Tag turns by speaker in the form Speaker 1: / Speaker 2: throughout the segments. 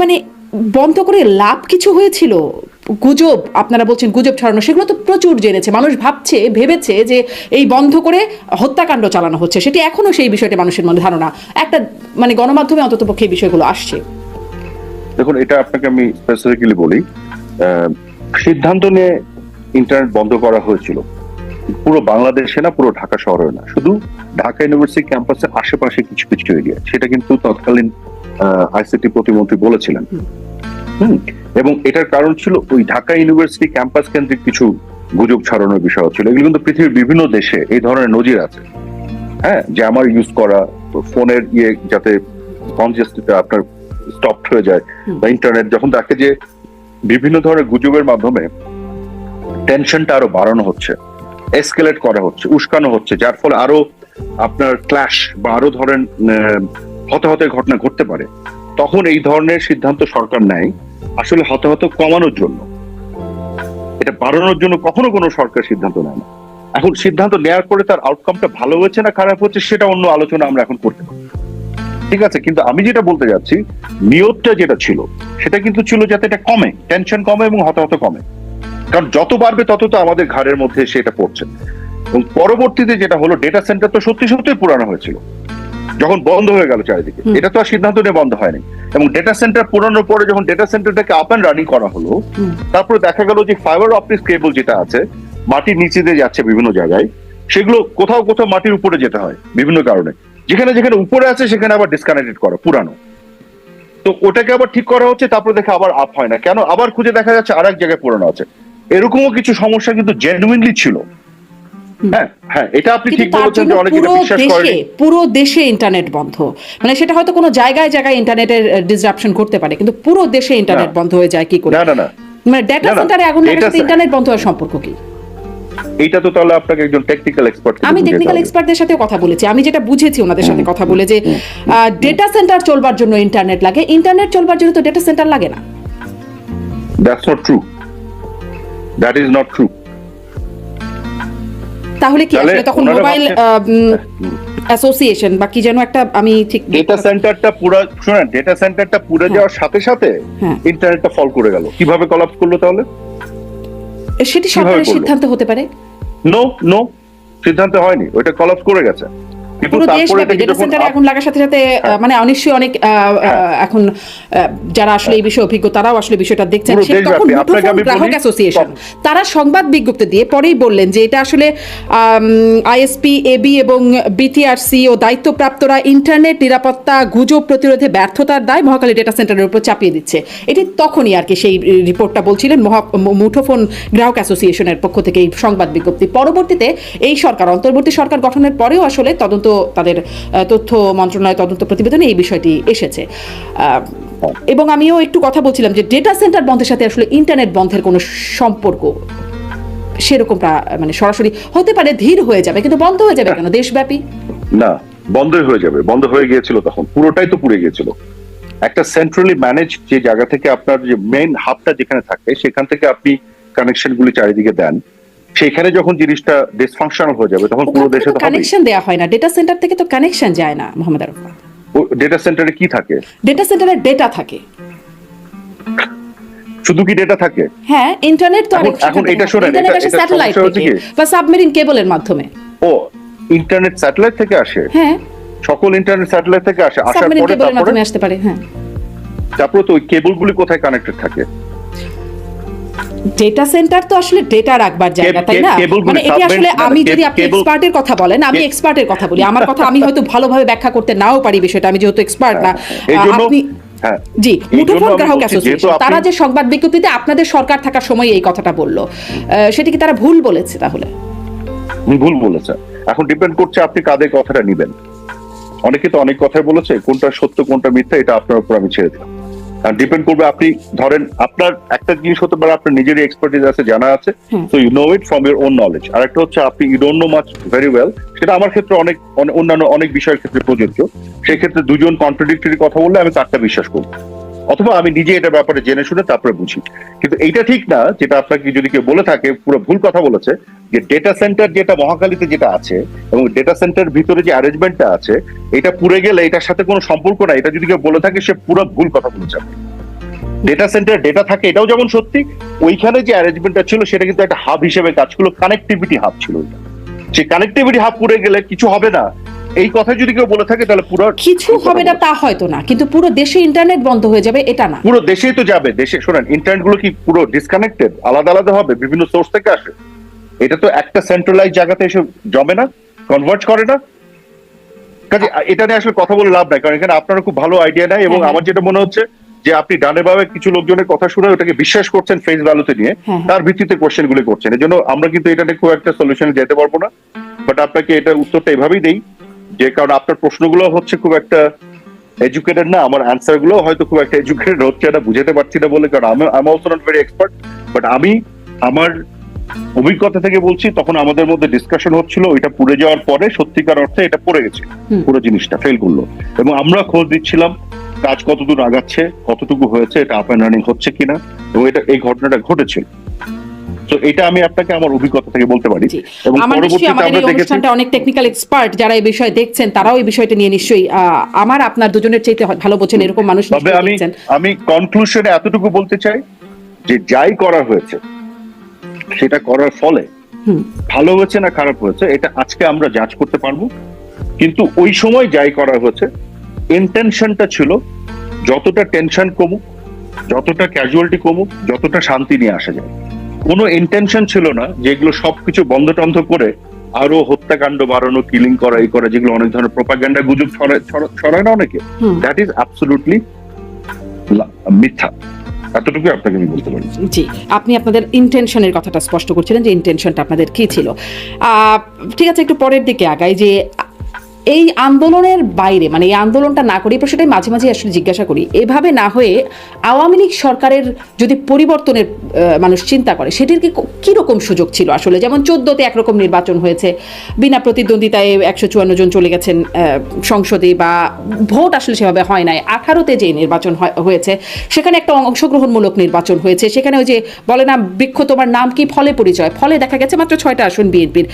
Speaker 1: মানে বন্ধ করে লাভ কিছু হয়েছিল? গুজব, আপনারা বলছেন গুজব ছড়ানো, সেগুলো তো প্রচুর জেনেছে। মানুষ ভাবছে, ভেবেছে যে এই বন্ধ করে হত্যাকাণ্ড চালানো হচ্ছে। সেটি এখনও সেই বিষয়টি মানুষের মনে ধারণা। একটা মানে গণমাধ্যমে অন্তত পক্ষে এই বিষয়গুলো আসছে।
Speaker 2: দেখুন, এটা আপনাকে আমি স্পেসিফিক্যালি বলি সিদ্ধান্ত নিয়ে ইন্টারনেট বন্ধ করা হয়েছিল। পুরো বাংলাদেশে না, পুরো ঢাকা শহরে না। শুধু ঢাকা ইউনিভার্সিটি ক্যাম্পাসের আশেপাশে কিছু কিছু এরিয়া সেটা কিন্তু তৎকালীন আইসিটি প্রতিমন্ত্রী বলেছিলেন। হুম। এবং এটার কারণ ছিল ওই ঢাকা ইউনিভার্সিটি ক্যাম্পাস কেন্দ্রিক কিছু গুজব ছড়ানোর বিষয় ছিল। এগুলো কিন্তু পৃথিবীর বিভিন্ন দেশে এই ধরনের নজির আছে। হ্যাঁ যে আমার ইউজ করা ফোনের ইয়ে যাতে কনজেস্টিতে আপনার স্টপ হয়ে যায় বা ইন্টারনেট যখন দেখে যে বিভিন্ন ধরনের গুজবের মাধ্যমে টেনশনটা আরও বাড়ানো হচ্ছে এসকেলেট করা হচ্ছে, উস্কানো হচ্ছে, যার ফলে আরও আপনার ক্ল্যাশ বা আরও ধরেন হতাহতের ঘটনা ঘটতে পারে, তখন এই ধরনের সিদ্ধান্ত সরকার নেয় আসলে হতাহত কমানোর জন্য। এটা বাড়ানোর জন্য কখনো কোনো সরকার সিদ্ধান্ত নেয় না। এখন সিদ্ধান্ত নেওয়ার পরে তার আউটকামটা ভালো হয়েছে না খারাপ হচ্ছে সেটা অন্য আলোচনা আমরা এখন করতে পারি ঠিক আছে, কিন্তু আমি যেটা বলতে যাচ্ছি, নিয়তটা যেটা ছিল, সেটা কিন্তু ছিল যাতে এটা কমে টেনশন কমে এবং হতাহত কমে। কারণ যত বাড়বে তত তো আমাদের ঘাড়ের মধ্যে সেটা পড়ছে। এবং পরবর্তীতে যেটা হলো ডেটা সেন্টার তো সত্যি সত্যি পুরানো হয়েছিল। যখন বন্ধ হয়ে গেল চারিদিকে এটা তো আর সিদ্ধান্ত নিয়ে বন্ধ হয়নি। এবং ডেটা সেন্টার পুরানোর পরে যখন ডেটা সেন্টারটাকে আপ অ্যান্ড রানিং করা হলো। তারপরে দেখা গেল যে ফাইবার অপটিক্স কেবল যেটা আছে মাটির নিচে দিয়ে যাচ্ছে বিভিন্ন জায়গায় সেগুলো কোথাও কোথাও মাটির উপরে যেতে হয় বিভিন্ন কারণে। যেখানে যেখানে উপরে আছে সেখানে আবার ডিসকানেক্টেড করা পুরানো। তো ওটাকে আবার ঠিক করা হচ্ছে তারপরে দেখে আবার আপ হয় না। কেন? আবার খুঁজে দেখা যাচ্ছে আর এক জায়গায় পুরানো আছে। এরকমও কিছু সমস্যা কিন্তু জেনুইনলি ছিল। হ্যাঁ হ্যাঁ এটা আপনি ঠিক বলেছেন যে অনেকে এটা
Speaker 1: পুরো
Speaker 2: বিশ্বাস
Speaker 1: দেশে পুরো দেশে ইন্টারনেট বন্ধ। মানে সেটা হয়তো কোনো জায়গায় জায়গায় ইন্টারনেটের ডিসরাপশন করতে পারে কিন্তু পুরো দেশে ইন্টারনেট বন্ধ হয়ে যায় কি করে?
Speaker 2: না না না।
Speaker 1: মানে ডেটা সেন্টারে আগুন লাগার সাথে ইন্টারনেট বন্ধ হওয়ার সম্পর্ক কি?
Speaker 2: এইটা তো তাহলে আপনাকে একজন টেকনিক্যাল এক্সপার্ট
Speaker 1: আমি টেকনিক্যাল এক্সপার্টদের সাথে কথা বলেছি। আমি যেটা বুঝেছি ওনাদের সাথে কথা বলে যে ডেটা সেন্টার চলবার জন্য ইন্টারনেট লাগে। ইন্টারনেট চলবার জন্য তো ডেটা সেন্টার লাগে না।
Speaker 2: That's not true that is not true
Speaker 1: তাহলে কি আসলে তখন মোবাইল অ্যাসোসিয়েশন বা কি যেন একটা আমি ঠিক
Speaker 2: ডেটা সেন্টারটা পুরো। শুনেন ডেটা সেন্টারটা পুরো যাওয়ার সাথে সাথে
Speaker 1: হ্যাঁ।
Speaker 2: ইন্টারনেটটা ফল করে গেল। কীভাবে কলাপস করল তাহলে?
Speaker 1: সেটি সরকারের সিদ্ধান্ত হতে পারে।
Speaker 2: নো নো সিদ্ধান্ত হয়নি। ওইটা কলাপস করে গেছে।
Speaker 1: পুরো দেশব্যাপী ডেটা সেন্টারে আগুন লাগার সাথে সাথে
Speaker 2: হ্যাঁ।
Speaker 1: মানে অনিশ্চয়ই অনেক এখন যারা আসলে এই বিষয়ে অভিজ্ঞ তারাও আসলে বিষয়টা দেখছেন। তখন মুঠোফোন গ্রাহক অ্যাসোসিয়েশন তারা সংবাদ বিজ্ঞপ্তি দিয়ে পরেই বললেন যে এটা আসলে আইএসপি এবি এবং বিটিআরসি ও দায়িত্বপ্রাপ্তরা ইন্টারনেট নিরাপত্তা গুজব প্রতিরোধে ব্যর্থতার দায় মহাকালী ডেটা সেন্টারের উপর চাপিয়ে দিচ্ছে। এটি তখনই আর কি সেই রিপোর্টটা বলছিলেন মুঠোফোন গ্রাহক অ্যাসোসিয়েশনের পক্ষ থেকে এই সংবাদ বিজ্ঞপ্তি। পরবর্তীতে এই সরকার অন্তর্বর্তী সরকার গঠনের পরেও আসলে তদন্ত তাদের তথ্য মন্ত্রণালয় তদন্ত প্রতিবেদনে এই বিষয়টি এসেছে। এবং আমিও একটু কথা বলছিলাম যে ডেটা সেন্টার বন্ধের সাথে আসলে ইন্টারনেট বন্ধের কোনো সম্পর্ক সেরকম মানে সরাসরি হতে পারে, ধীর হয়ে যাবে, কিন্তু বন্ধ হয়ে যাবে কেন? দেশব্যাপী?
Speaker 2: না বন্ধই হয়ে যাবে। বন্ধ হয়ে গিয়েছিল তখন, পুরোটাই তো পুড়ে গিয়েছিল। একটা সেন্ট্রালি ম্যানেজ যে জায়গা থেকে আপনার যে মেইন হাবটা যেখানে থাকে, সেখান থেকে আপনি কানেকশন গুলি চারিদিকে দেন। সেখানে যখন জিনিসটা ডিসফাংশনাল হয়ে যাবে তখন পুরো দেশে তো
Speaker 1: কানেকশন দেওয়া হয় না। ডেটা সেন্টার থেকে তো কানেকশন যায় না মোহাম্মদ আরফাত।
Speaker 2: ডেটা সেন্টারে কি থাকে?
Speaker 1: ডেটা সেন্টারে ডেটা থাকে।
Speaker 2: শুধু কি ডেটা থাকে?
Speaker 1: হ্যাঁ ইন্টারনেট তো আরেক
Speaker 2: এখন এটা শোনেন, এটা-
Speaker 1: স্যাটেলাইট থেকে বা সাবমেরিন কেবলের মাধ্যমে।
Speaker 2: ও ইন্টারনেট স্যাটেলাইট থেকে আসে?
Speaker 1: হ্যাঁ।
Speaker 2: সকল ইন্টারনেট স্যাটেলাইট থেকে আসে আসার পরে তারপরে
Speaker 1: আসতে পারে হ্যাঁ।
Speaker 2: তারপরে তো ওই কেবল গুলি কোথায় কানেক্টেড থাকে?
Speaker 1: ডেটা সেন্টার তো আসলে ডেটা রাখবার জায়গা তাই না? মানে এটি আসলে আমি যদি আপনি এক্সপার্টের কথা বলেন আমি এক্সপার্টের কথা বলি। আমার কথা আমি হয়তো ভালোভাবে ব্যাখ্যা করতে নাও পারি বিষয়টা আমি যেহেতু এক্সপার্ট না। আপনি
Speaker 2: হ্যাঁ
Speaker 1: জি মুঠোফোন গ্রাহক অ্যাসোসিয়েশন তারা যে সংবাদ বিজ্ঞপ্তিতে আপনাদের সরকার থাকার সময় এই কথাটা বলল সেটি কি তারা ভুল বলেছে তাহলে?
Speaker 2: ভুল বলেছে। এখন ডিপেন্ড করছে আপনি কাদের কথাটা নিবেন। অনেকে তো অনেক কথাই বলেছে কোনটা সত্য কোনটা মিথ্যা এটা আপনার উপর আমি ছেড়ে দিলাম। ডিপেন্ড করবে আপনি ধরেন আপনার একটা জিনিস হতে পারে আপনার নিজেরই এক্সপার্টিস আছে জানা আছে
Speaker 1: তো
Speaker 2: so you know it from your own knowledge আর একটা হচ্ছে আপনি you don't know much very well সেটা আমার ক্ষেত্রে অনেক অন্যান্য অনেক বিষয়ের ক্ষেত্রে প্রযোজ্য। সেক্ষেত্রে দুজন কন্ট্রাডিক্টরি কথা বললে আমি তারটা বিশ্বাস করব। অথবা আমি নিজে এটা ব্যাপারে জেনে শুনে তারপরে বুঝি। কিন্তু এইটা ঠিক না, যেটা আপনাকে যদি কেউ বলে থাকে, পুরো ভুল কথা বলেছে, যে ডেটা সেন্টার যেটা মহাকালীতে যেটা আছে এবং ডেটা সেন্টার ভিতরে যে অ্যারেঞ্জমেন্টটা আছে, এটা পুড়ে গেলে এটার সাথে কোনো সম্পর্ক নাই। এটা যদি কেউ বলে থাকে, সে পুরো ভুল কথা বলেছে। ডেটা সেন্টার ডেটা থাকে, এটাও যেমন সত্যি, ওইখানে যে অ্যারেঞ্জমেন্টটা ছিল, সেটা কিন্তু একটা হাব হিসেবে কাজ করল কানেক্টিভিটি হাব ছিল সেই কানেক্টিভিটি হাব পুড়ে গেলে কিছু হবে না। এই কথা যদি কেউ বলে থাকে তাহলে পুরো
Speaker 1: কিছু হবে না তা হয়তো না কিন্তু পুরো দেশে ইন্টারনেট বন্ধ হয়ে যাবে এটা না।
Speaker 2: পুরো দেশেই তো যাবে দেশে শোনেন ইন্টারনেটগুলো কি পুরো ডিসকানেক্টেড আলাদা আলাদা হবে বিভিন্ন সোর্স থেকে আসে এটা তো একটা সেন্ট্রালাইজ জায়গাতে এসে জমে না কনভার্ট করে না। কাজে এটা নিয়ে আসলে কথা বলে লাভ নাই কারণ এখানে আপনার খুব ভালো আইডিয়া নাই এবং
Speaker 1: হ্যাঁ,
Speaker 2: আমার যেটা মনে হচ্ছে যে আপনি ডানে বামে কিছু লোকজনের কথা শুনে ওটাকে বিশ্বাস করছেন ফেস ভ্যালুতে নিয়ে
Speaker 1: হ্যাঁ, হ্যাঁ।
Speaker 2: তার ভিত্তিতে কোশ্চেন গুলি করছেন। এই জন্য আমরা কিন্তু এটা নিয়ে খুব একটা সলিউশনে যেতে পারব না বাট আপনাকে এটা উত্তরটা এভাবেই দেই যে কারণ আপনার প্রশ্নগুলো হচ্ছে খুব একটা এডুকেটেড না আমার অ্যান্সারগুলো হয়তো খুব একটা এডুকেটেড হচ্ছে না বুঝাতে পারছি না বলে কারণ আমি আমি also not very expert but আমি আমার অভিজ্ঞতা থেকে বলছি তখন আমাদের মধ্যে ডিসকাশন হচ্ছিল ওইটা পুড়ে যাওয়ার পরে সত্যিকার অর্থে এটা পড়ে গেছে পুরো জিনিসটা ফেল করল। এবং আমরা খোঁজ দিচ্ছিলাম কাজ কতদূর আগাচ্ছে কতটুকু হয়েছে এটা আপ অ্যান্ড রানিং হচ্ছে কিনা এবং এটা এই ঘটনাটা ঘটেছিল তো এটা আমি আপনাকে আমার অভিজ্ঞতা থেকে বলতে পারি। এবং পরবর্তীতে
Speaker 1: আমাদের অনুষ্ঠানটা অনেক টেকনিক্যাল এক্সপার্ট যারা এই বিষয়ে দেখছেন তারাও এই বিষয়টা নিয়ে নিশ্চয়ই আমার আপনার দুজনের চাইতে ভালো বোঝেন এরকম মানুষ
Speaker 2: তবে আমি আমি কনক্লুশনে এতটুকু বলতে চাই যে যাই করা হয়েছে সেটা করার ফলে ভালো হয়েছে না খারাপ হয়েছে এটা আজকে আমরা যাচ করতে পারব। কিন্তু ওই সময় যাই করা হয়েছে ইন্টেনশনটা ছিল যতটা টেনশন কমুক যতটা ক্যাজুয়ালিটি কমুক যতটা শান্তি নিয়ে আসা যায়। কোনো ইন্টেনশন ছিল না যেগুলো সবকিছু বন্ধ টন্ধ করে আরও হত্যাকাণ্ড বাড়ানো কিলিং করা এই করা যেগুলো অনেক ধরনের প্রোপাগ্যান্ডা গুজব ছড়ায় না অনেকে? দ্যাট ইজ অ্যাবসলুটলি মিথ্যা। এতটুকু আপনাকে আমি বলতে পারি।
Speaker 1: জি আপনি আপনাদের ইন্টেনশনের কথাটা স্পষ্ট করছিলেন যে ইন্টেনশনটা আপনাদের কি ছিল। আহ, ঠিক আছে একটু পরের দিকে আগাই যে এই আন্দোলনের বাইরে মানে এই আন্দোলনটা না করি প্রশ্নটাই মাঝে মাঝে আসলে জিজ্ঞাসা করি। এভাবে না হয়ে আওয়ামী লীগ সরকারের যদি পরিবর্তনের মানুষ চিন্তা করে, সেটির কি কীরকম সুযোগ ছিল আসলে? যেমন চোদ্দোতে একরকম নির্বাচন হয়েছে, বিনা প্রতিদ্বন্দ্বিতায় একশো চুয়ান্ন জন চলে গেছেন সংসদে বা ভোট আসলে সেভাবে হয় নাই। আঠারোতে যে নির্বাচন হয়- হয়েছে, সেখানে একটা অংশগ্রহণমূলক নির্বাচন হয়েছে। সেখানে ওই যে বলে না, বৃক্ষ তোমার নাম কি? ফলে পরিচয়। ফলে দেখা গেছে মাত্র ছয়টা আসন বিএনপির।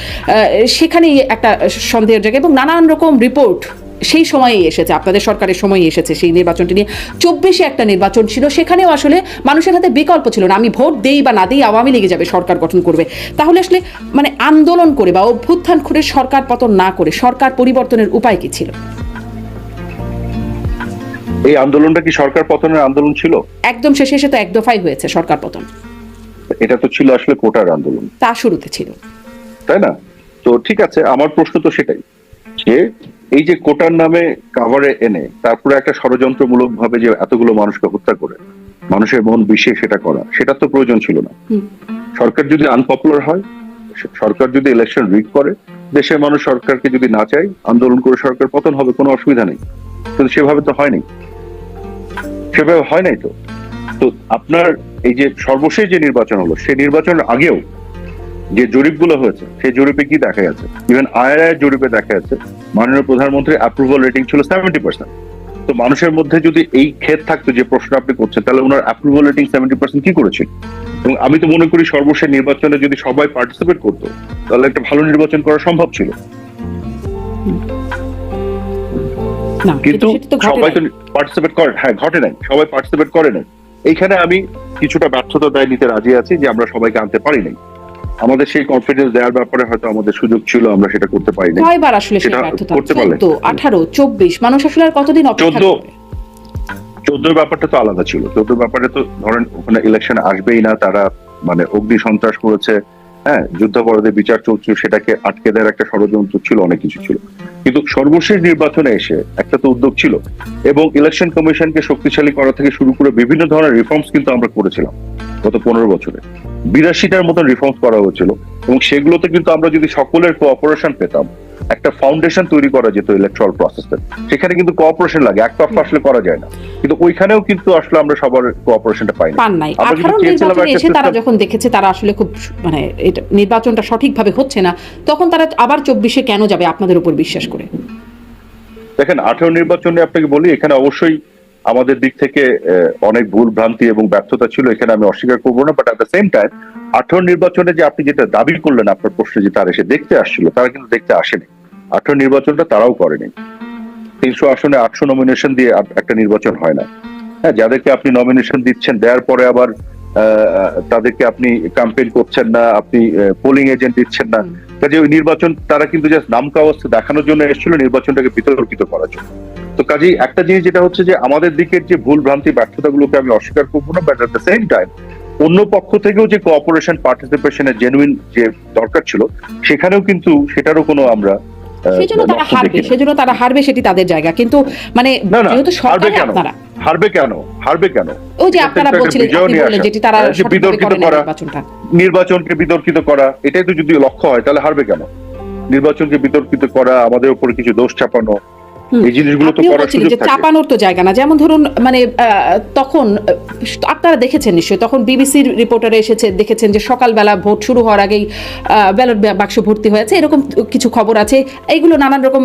Speaker 1: সেখানেই একটা সন্দেহের জায়গা এবং নানান রকম রিপোর্ট সেই সময়েই এসেছে আপনাদের সরকারের সময়ই এসেছে সেই নির্বাচনটি নিয়ে। চব্বিশে একটা নির্বাচন ছিল সেখানেও আসলে মানুষের হাতে বিকল্প ছিল না আমি ভোট দেই বা না দেই আওয়ামী লীগে যাবে সরকার গঠন করবে। তাহলে আসলে মানে আন্দোলন করে বা অভ্যুত্থান করে সরকার পতন না করে সরকার পরিবর্তনের উপায় কি ছিল?
Speaker 2: এই আন্দোলনটা কি সরকার পতনের আন্দোলন ছিল?
Speaker 1: একদম শেষে এসে তো এক দফাই হয়েছে সরকার পতন।
Speaker 2: এটা তো ছিল আসলে কোটার আন্দোলন।
Speaker 1: তা শুরুতে ছিল।
Speaker 2: তাই না? তো ঠিক আছে আমার প্রশ্ন তো সেটাই। এই যে কোটার নামে কাভারে এনে তারপরে একটা ষড়যন্ত্রমূলক ভাবে যে এতগুলো মানুষকে হত্যা করে মানুষের মন বিষে সেটা করা সেটা তো প্রয়োজন ছিল না। সরকার যদি আনপপুলার হয় সরকার যদি ইলেকশন রিগ করে দেশের মানুষ সরকারকে যদি না চায় আন্দোলন করে সরকার পতন হবে কোনো অসুবিধা নেই। কিন্তু সেভাবে তো হয়নি। সেভাবে হয় নাই তো। তো আপনার এই যে সর্বশেষ যে নির্বাচন হলো সেই নির্বাচনের আগেও যে জরিপগুলো হয়েছে সেই জরিপে কি দেখা গেছে? ইভেন আইআরআই জরিপে দেখা যাচ্ছে মাননীয় প্রধানমন্ত্রীর অ্যাপ্রুভাল রেটিং ছিল সেভেন্টি পার্সেন্ট তো মানুষের মধ্যে যদি এই ক্ষেত থাকতো যে প্রশ্ন আপনি করছেন তাহলে ওনার অ্যাপ্রুভাল রেটিং সেভেন্টি পার্সেন্ট কি করেছিল? এবং আমি তো মনে করি সর্বশেষ নির্বাচনে যদি সবাই পার্টিসিপেট করতো তাহলে একটা ভালো নির্বাচন করা সম্ভব ছিল। কিন্তু সবাই তো পার্টিসিপেট করে হ্যাঁ ঘটে নাই। সবাই পার্টিসিপেট করে নাই। এইখানে আমি কিছুটা ব্যর্থতা দায় নিতে রাজি আছি যে আমরা সবাইকে আনতে পারি নাই। আমাদের সেই কনফিডেন্স দেওয়ার ব্যাপারে হয়তো আমাদের সুযোগ ছিল আমরা সেটা করতে পারিনি।
Speaker 1: কয়বার আসলে
Speaker 2: সেটা করতে পারলে।
Speaker 1: চোদ্দ আঠারো চব্বিশ মানুষ আসলে আর কতদিন অপেক্ষা
Speaker 2: 14
Speaker 1: করবে?
Speaker 2: চোদ্দোর ব্যাপারটা তো আলাদা ছিল। চোদ্দোর ব্যাপারে তো ধরেন ওখানে ইলেকশন আসবেই না তারা মানে অগ্নি সন্ত্রাস করেছে হ্যাঁ যুদ্ধাপরাধের বিচার চলছিল, সেটাকে আটকে দেওয়ার একটা ষড়যন্ত্র ছিল, অনেক কিছু ছিল। কিন্তু সর্বশেষ নির্বাচনে এসে একটা তো উদ্যোগ ছিল এবং ইলেকশন কমিশনকে শক্তিশালী করা থেকে শুরু করে বিভিন্ন ধরনের রিফর্মস কিন্তু আমরা করেছিলাম গত পনেরো বছরে। বিরাশিটার মতন রিফর্মস করা হয়েছিল এবং সেগুলোতে কিন্তু আমরা যদি সকলের কোঅপারেশন পেতাম একটা ফাউন্ডেশন তৈরি করা যেত ইলেকট্রাল প্রসেসে সেখানে কিন্তু কোঅপারেশন লাগে এক তরফা আসলে করা যায় না। কিন্তু ওইখানেও কিন্তু আসলে আমরা সবার কোঅপারেশনটা পাই
Speaker 1: পান নাই। আঠারো এসে তারা যখন দেখেছে তারা আসলে খুব মানে নির্বাচনটা সঠিকভাবে হচ্ছে না তখন তারা আবার চব্বিশে কেন যাবে আপনাদের উপর বিশ্বাস করে?
Speaker 2: দেখেন আঠারো নির্বাচনে আপনাকে বলি এখানে অবশ্যই আমাদের দিক থেকে অনেক ভুল ভ্রান্তি এবং ব্যর্থতা ছিল এখানে আমি অস্বীকার করব না but at the same time আঠারো নির্বাচনে যে আপনি যেটা দাবি করলেন আপনার প্রশ্নে যে তারা এসে দেখতে আসছিল তারা কিন্তু দেখতে আসেনি। আঠারো নির্বাচনটা তারাও করেনি। তিনশো আসনে আটশো নমিনেশন দিয়ে একটা নির্বাচন হয় না। হ্যাঁ যাদেরকে আপনি নমিনেশন দিচ্ছেন দেওয়ার পরে আবার তাদেরকে আপনি ক্যাম্পেইন করছেন না আপনি পোলিং এজেন্ট দিচ্ছেন না। কাজে ওই নির্বাচন তারা কিন্তু জাস্ট নামকা অবস্থা দেখানোর জন্য এসেছিল নির্বাচনটাকে বিতর্কিত করার জন্য। তো কাজেই একটা জিনিস যেটা হচ্ছে যে আমাদের দিকের যে ভুল ভ্রান্তি ব্যর্থতাগুলোকে আমি অস্বীকার করব না but at the same time অন্য পক্ষ থেকেও যে কোঅপারেশন পার্টিসিপেশনের জেনুইন যে দরকার ছিল সেখানেও কিন্তু সেটারও কোনো আমরা আহ,
Speaker 1: সেই জন্য তারা হারবে
Speaker 2: দেখি না।
Speaker 1: সেই জন্য তারা হারবে সেটি তাদের জায়গা কিন্তু মানে যেহেতু
Speaker 2: হারবে
Speaker 1: সরকারে
Speaker 2: কেন
Speaker 1: আপনারা
Speaker 2: হারবে কেন হারবে কেন
Speaker 1: ওই যে আপনারা বলছিলেন যেটি তারা
Speaker 2: বিতর্কিত
Speaker 1: করা।
Speaker 2: নির্বাচনকে বিতর্কিত করা এটাই তো যদি লক্ষ্য হয় তাহলে হারবে কেন নির্বাচনকে বিতর্কিত করা আমাদের উপরে কিছু দোষ চাপানো। এই জিনিসগুলো তো করার সুযোগ থাকে।
Speaker 1: চাপানোর তো জায়গা না। যেমন ধরুন মানে আহ, তখন আপনারা দেখেছেন নিশ্চয়ই তখন বিবিসির রিপোর্টারে এসেছে দেখেছেন যে সকালবেলা ভোট শুরু হওয়ার আগেই ব্যালট বাক্স ভর্তি হয়েছে এরকম কিছু খবর আছে। এইগুলো নানান রকম